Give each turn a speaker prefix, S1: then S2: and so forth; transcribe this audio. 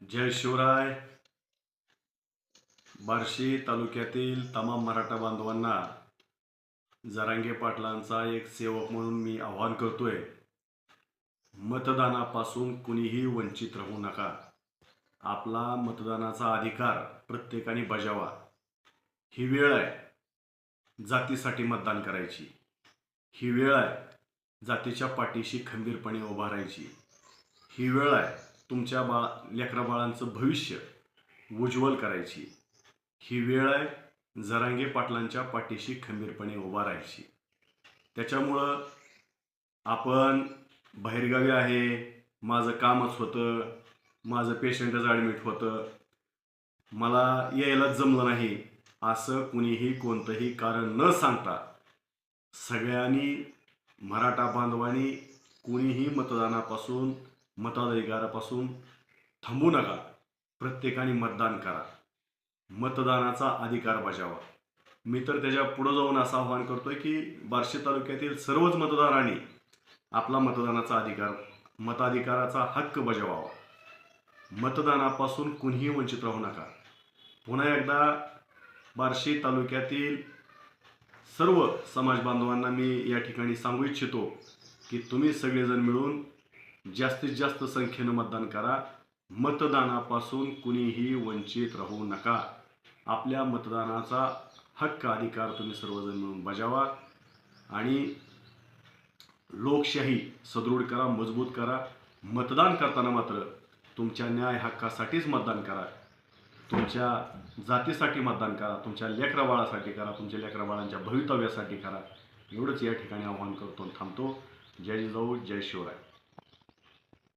S1: जय शिवराय. बार्शी तालुक्यातील तमाम मराठा बांधवांना जरांगे पाटलांचा एक सेवक म्हणून मी आवाहन करतोय. मतदानापासून कुणीही वंचित राहू नका. आपला मतदानाचा अधिकार प्रत्येकाने बजावा. ही वेळ आहे जातीसाठी मतदान करायची. ही वेळ आहे जातीच्या पाठीशी खंबीरपणे उभा राहायची. ही वेळ आहे तुमच्या बा लेकराबाळांचं भविष्य उज्ज्वल करायची. ही वेळ आहे जरांगे पाटलांच्या पाठीशी खंबीरपणे उभा राहायची. त्याच्यामुळं आपण बाहेरगावी आहे माझं कामच होतं माझं पेशंटच ॲडमिट होतं. मला यायला जमलं नाही असं कुणीही कोणतंही कारण न सांगता सगळ्यांनी मराठा बांधवांनी कुणीही मतदानापासून मताधिकारापासून थांबू नका. प्रत्येकाने मतदान करा. मतदानाचा अधिकार बजावा. मी तर त्याच्या पुढं जाऊन असं आवाहन करतोय की बार्शी तालुक्यातील सर्वच मतदारांनी आपला मतदानाचा अधिकार मताधिकाराचा हक्क बजावावा. मतदानापासून कुणीही वंचित राहू नका. पुन्हा एकदा बार्शी तालुक्यातील सर्व समाज बांधवांना मी या ठिकाणी सांगू इच्छितो की तुम्ही सगळेजण मिळून जास्तीत जास्त संख्येनं मतदान करा. मतदानापासून कुणीही वंचित राहू नका. आपल्या मतदानाचा हक्क अधिकार तुम्ही सर्वजण मिळून बजावा आणि लोकशाही सदृढ करा मजबूत करा. मतदान करताना मात्र तुमच्या न्याय हक्कासाठीच मतदान करा. तुमच्या जातीसाठी मतदान करा तुमच्या लेकराबाळासाठी करा तुमच्या लेकराबाळांच्या भवितव्यासाठी करा. एवढंच या ठिकाणी आवाहन करतो थांबतो. जय जाऊ जय शिवराय.